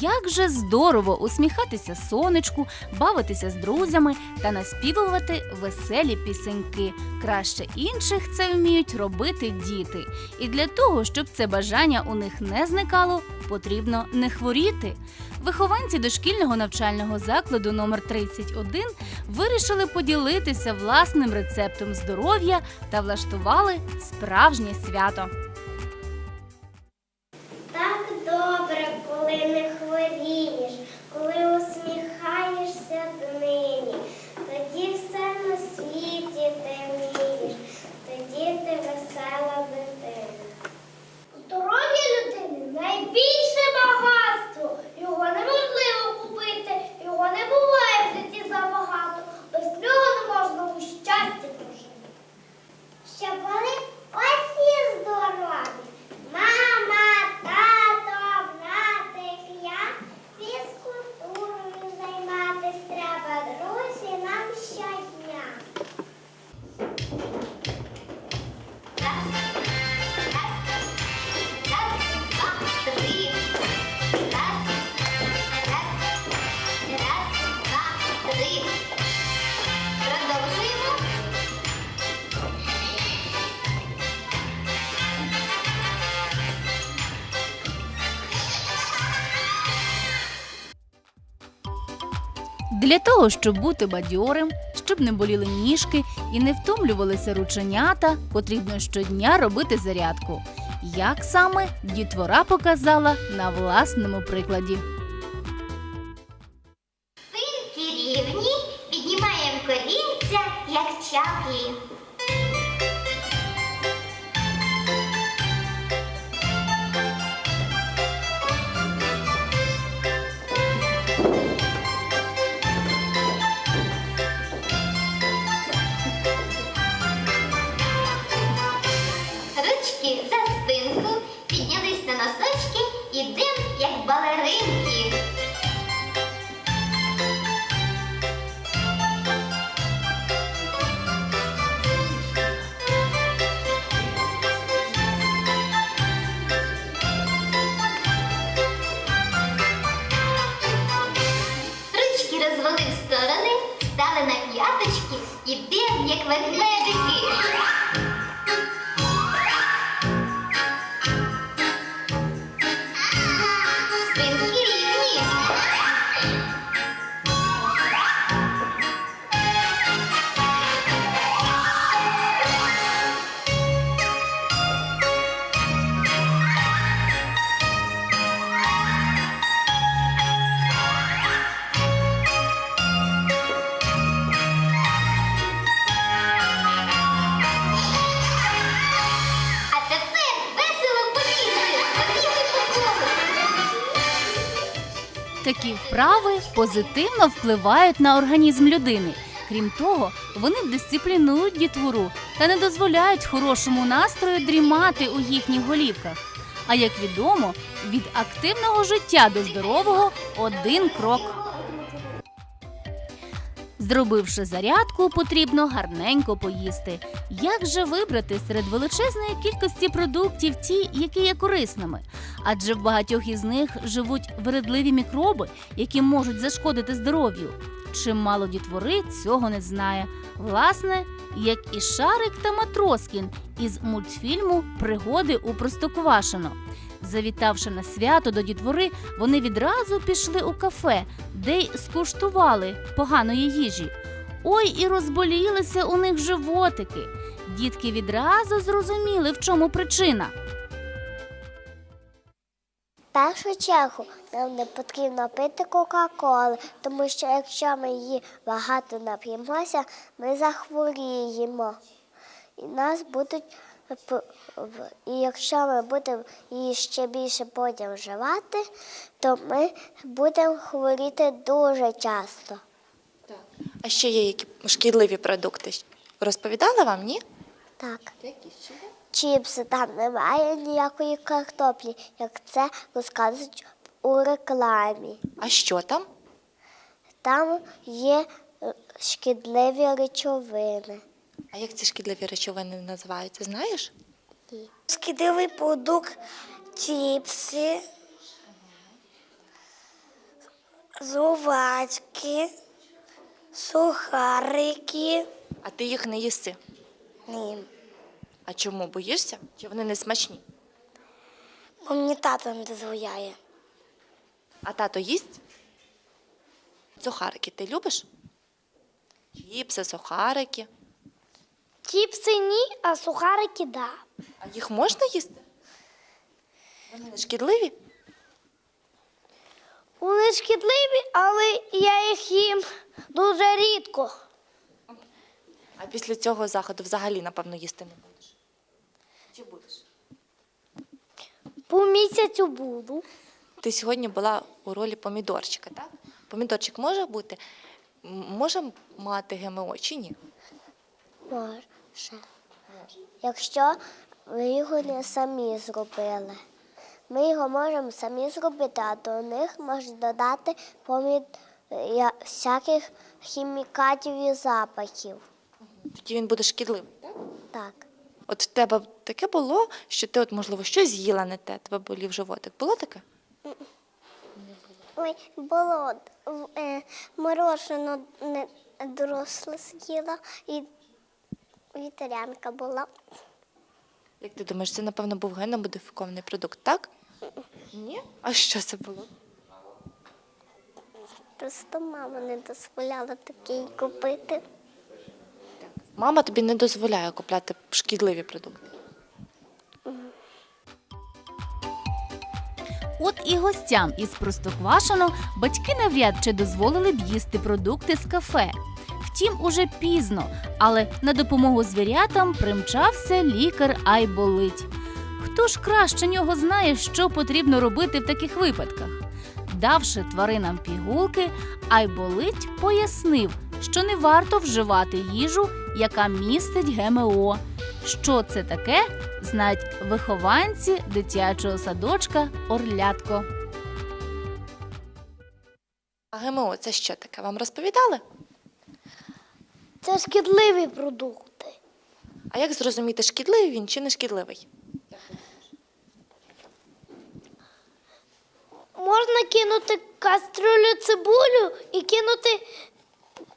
Як же здорово усміхатися сонечку, бавитися з друзями та наспівувати веселі пісеньки. Краще інших це вміють робити діти. І для того, щоб це бажання у них не зникало, потрібно не хворіти. Вихованці дошкільного навчального закладу номер 31 вирішили поділитися власним рецептом здоров'я та влаштували справжнє свято. Того, щоб бути бадьорим, щоб не боліли ніжки і не втомлювалися рученята, потрібно щодня робити зарядку. Як саме дітвора показала на власному прикладі. Вправи позитивно впливають на організм людини. Крім того, вони дисциплінують дітвору та не дозволяють хорошому настрою дрімати у їхніх голівках. А як відомо, від активного життя до здорового один крок. Зробивши зарядку, потрібно гарненько поїсти. Як же вибрати серед величезної кількості продуктів ті, які є корисними? Адже в багатьох із них живуть вередливі мікроби, які можуть зашкодити здоров'ю. Чимало дітвори цього не знає. Власне, як і Шарик та Матроскін із мультфільму Пригоди у Простоквашино. Завітавши на свято до дітвори, вони відразу пішли у кафе, де й скуштували поганої їжі. Ой, і розболілися у них животики. Дітки відразу зрозуміли, в чому причина. В першу чергу нам не потрібно пити Кока-Коли, тому що якщо ми її багато нап'ємося, ми захворіємо. І нас будуть і якщо ми будемо її ще більше потім вживати, то ми будемо хворіти дуже часто. А ще є які шкідливі продукти? Розповідала вам, ні? Так. Чіпси там немає ніякої картоплі, як це розказують у рекламі. А що там? Там є е, шкідливі речовини. А як ці шкідливі речовини називаються, знаєш? Шкідливий продукт чіпси, Зувачки, сухарики. А ти їх не їси. Ні, А чому боїшся? Чи вони не смачні? бо мені тато не дозволяє. А тато їсть? Сухарики ти любиш? Чіпси, сухарики. Чіпси ні, а сухарики да. А їх можна їсти? Вони не шкідливі? Вони шкідливі, але я їх їм дуже рідко. А після цього заходу взагалі, напевно, їсти не будеш. Чи будеш? По місяцю буду. Ти сьогодні була у ролі помідорчика, так? Помідорчик може бути, м- може мати ГМО чи ні? Може. Якщо ви його не самі зробили. Ми його можемо самі зробити, а до них можна додати помід... я- всяких хімікатів і запахів. Тоді він буде шкідливий. Так? Так. От в тебе таке було, що ти, от, можливо, щось з'їла не те, тебе болів животик. Було таке? Ой, було е, морожено не доросле з'їла і вітрянка була. Як ти думаєш, це, напевно, був генно-модифікований продукт, так? Ні? А що це було? Просто мама не дозволяла такий купити. Мама тобі не дозволяє купляти шкідливі продукти. От і гостям із Простоквашино батьки навряд чи дозволили б їсти продукти з кафе. Втім, уже пізно, але на допомогу звірятам примчався лікар Айболить. Хто ж краще нього знає, що потрібно робити в таких випадках? Давши тваринам пігулки, Айболить пояснив, що не варто вживати їжу, яка містить ГМО. Що це таке, знають вихованці дитячого садочка Орлятко. А ГМО це що таке? Вам розповідали? Це шкідливі продукти. А як зрозуміти, шкідливий він чи не шкідливий? Можна кинути кастрюлю цибулю і кинути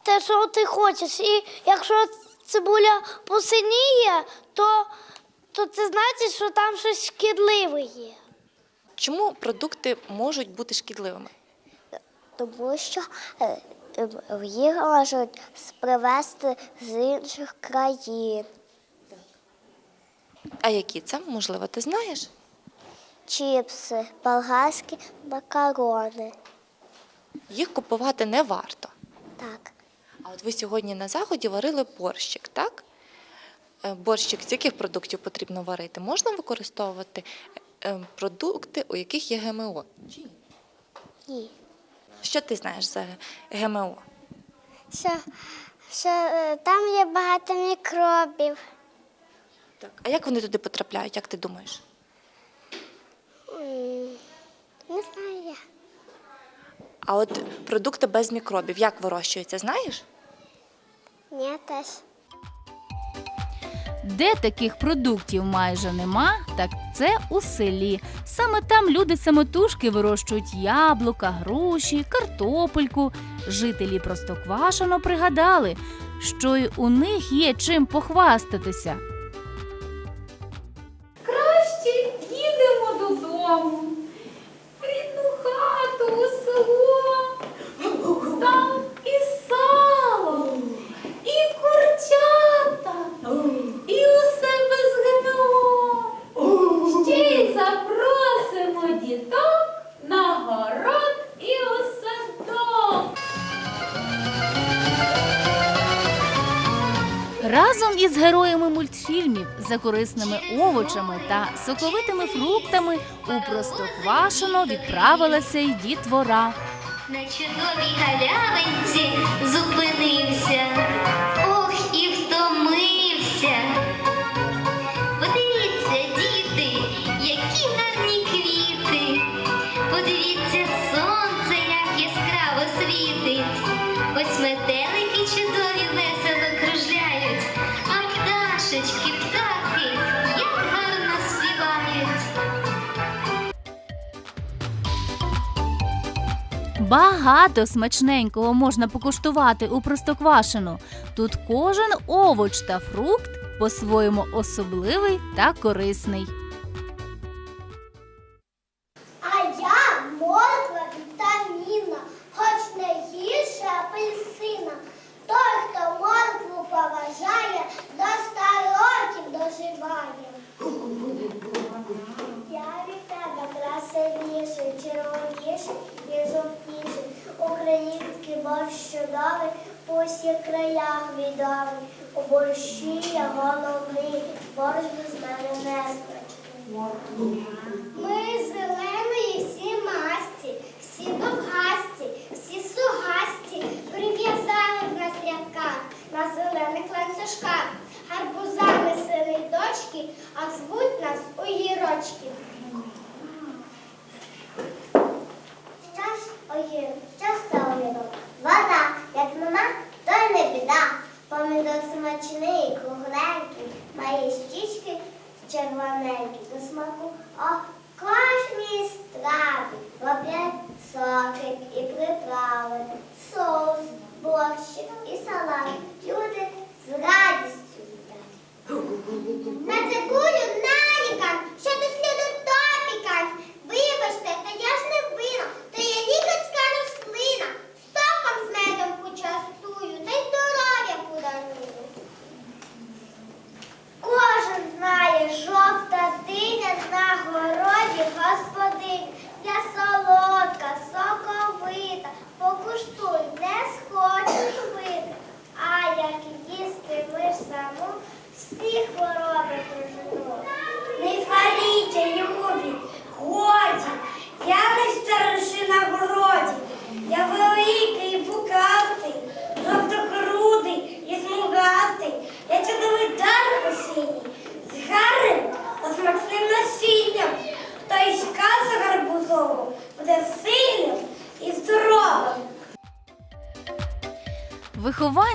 те, що ти хочеш. І якщо цибуля посиніє, то, то це значить, що там щось шкідливе є. Чому продукти можуть бути шкідливими? Тому що е, їх можуть привезти з інших країн. А які це? Можливо, ти знаєш? Чіпси, болгарські макарони. Їх купувати не варто. Так. А от ви сьогодні на заході варили борщик, так? Е, Борщик з яких продуктів потрібно варити? Можна використовувати е, продукти, у яких є ГМО? Чи ні? Ні. Що ти знаєш за ГМО? Що, що е, там є багато мікробів. Так. А як вони туди потрапляють, як ти думаєш? Не знаю я. А от продукти без мікробів, як вирощуються, знаєш? Ні, теж. Де таких продуктів майже нема, так це у селі. Саме там люди самотужки вирощують яблука, груші, картопельку. Жителі Простоквашино пригадали, що й у них є чим похвастатися. За корисними овочами та соковитими фруктами у Простоквашино відправилася й дітвора. На чудовій галявинці зупинився. Багато смачненького можна покуштувати у простоквашину. Тут кожен овоч та фрукт по-своєму особливий та корисний.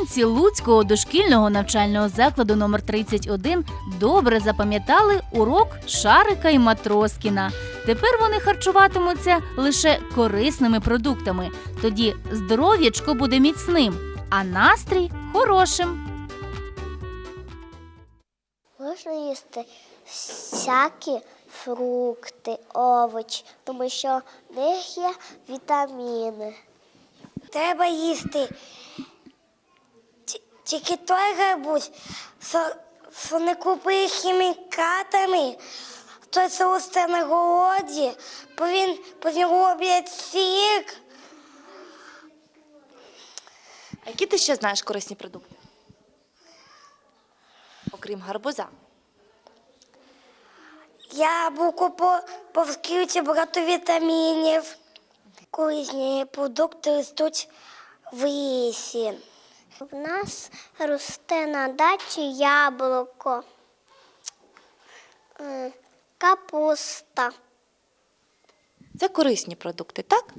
Вихованці Луцького дошкільного навчального закладу номер 31 добре запам'ятали урок Шарика і Матроскіна. Тепер вони харчуватимуться лише корисними продуктами. Тоді здоров'ячко буде міцним, а настрій хорошим. Можна їсти всякі фрукти, овочі, тому що в них є вітаміни. Треба їсти тільки той гарбуз, що, що не купує хімікатами, той соус на голоді, бо він по нього роблять сік. А які ти ще знаєш корисні продукти? Окрім гарбуза. Яблуко по, по вскриті багато вітамінів. Корисні продукти ростуть в лісі. В нас росте на дачі яблуко, е, капуста. Це корисні продукти, так?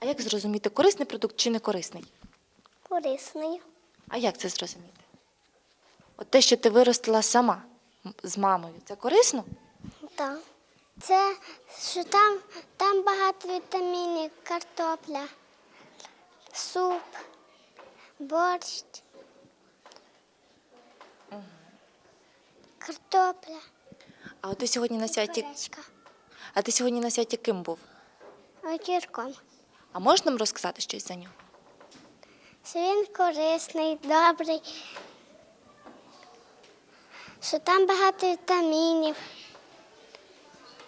А як зрозуміти, корисний продукт чи не корисний? Корисний. А як це зрозуміти? От те, що ти виростила сама з мамою, це корисно? Так. Це що там, там багато вітамінів, картопля, суп, борщ. Картопля, А ти сьогодні на святі, гречка, а ти сьогодні на святі ким був? огірком. А можеш нам розказати щось за нього? Що він корисний, добрий, що там багато вітамінів,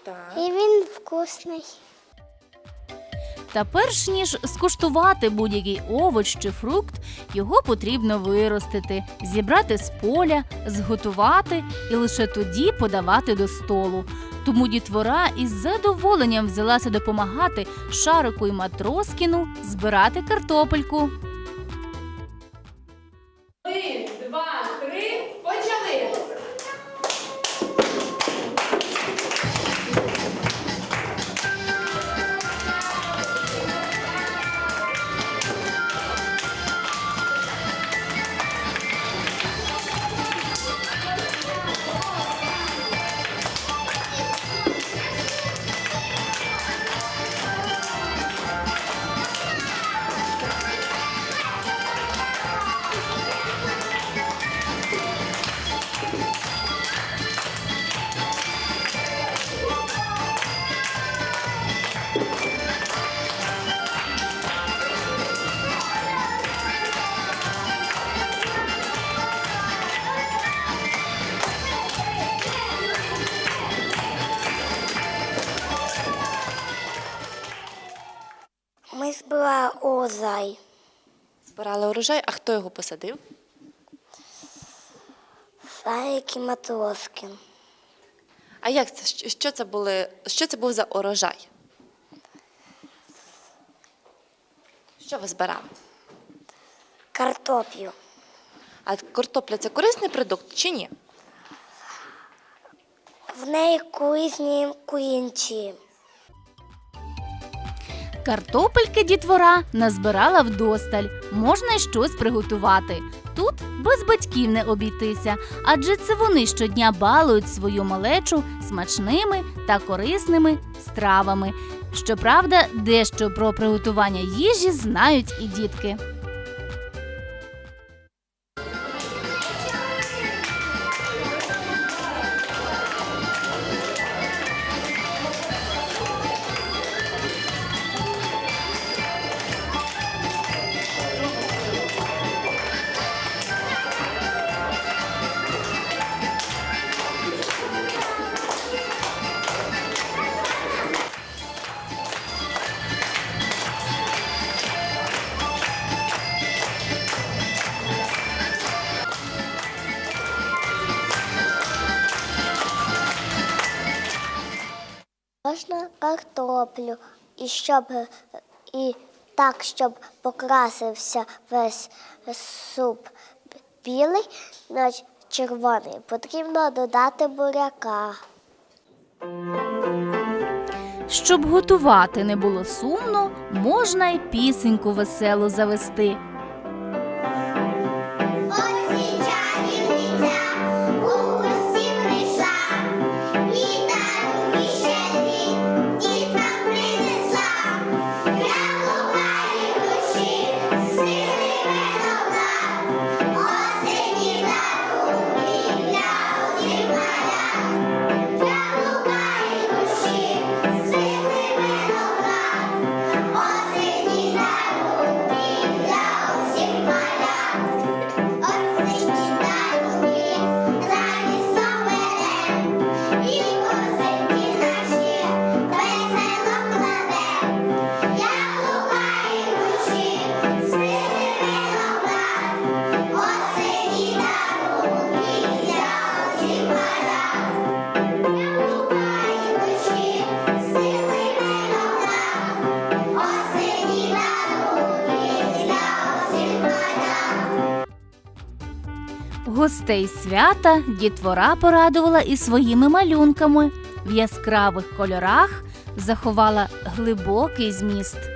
Так. і він вкусний. Та перш ніж скуштувати будь-який овоч чи фрукт, його потрібно виростити, зібрати з поля, зготувати і лише тоді подавати до столу. Тому дітвора із задоволенням взялася допомагати Шарику і Матроскіну збирати картопельку. Хто його посадив? Фейки матроски. А як це? Що- це були? Що це був за урожай? Що ви збирали? Картоплю. А картопля це корисний продукт чи ні? В неї корисні куінці. Картопельки дітвора назбирала вдосталь, можна й щось приготувати. Тут без батьків не обійтися, адже це вони щодня балують свою малечу смачними та корисними стравами. Щоправда, дещо про приготування їжі знають і дітки. Щоб і так, щоб покрасився весь суп білий, червоний, потрібно додати буряка. Щоб готувати не було сумно, можна й пісеньку веселу завести. Гостей свята дітвора порадувала і своїми малюнками. В яскравих кольорах заховала глибокий зміст.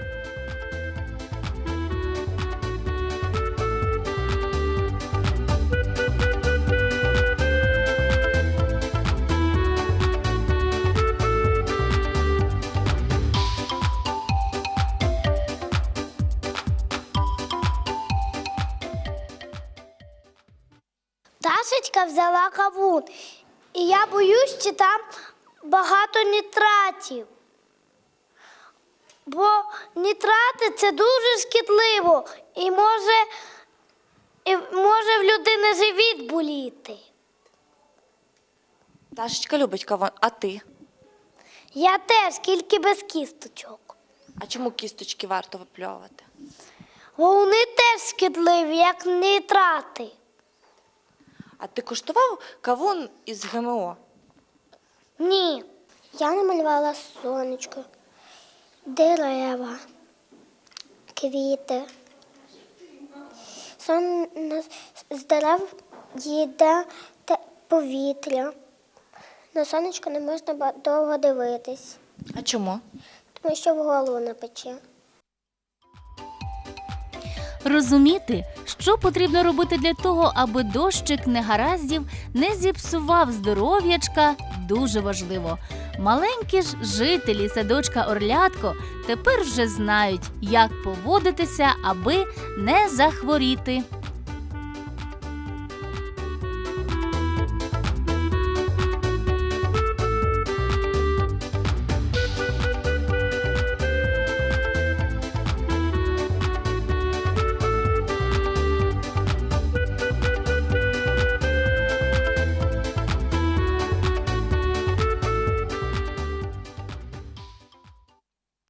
Кавун, і я боюсь, що там багато нітратів. Бо нітрати це дуже шкідливо і може, і може в людини живіт боліти. Дашечка любить кавун, а ти? Я теж тільки без кісточок. А чому кісточки варто випльовувати? Бо вони теж шкідливі, як нітрати. А ти куштував кавун із ГМО? Ні. Я намалювала сонечко, дерева, квіти. Сон з дерев їде повітря. На сонечко не можна довго дивитись, А чому? тому що в голову напече. Розуміти, що потрібно робити для того, аби дощик негараздів не зіпсував здоров'ячка, дуже важливо. Маленькі ж жителі садочка Орлятко тепер вже знають, як поводитися, аби не захворіти.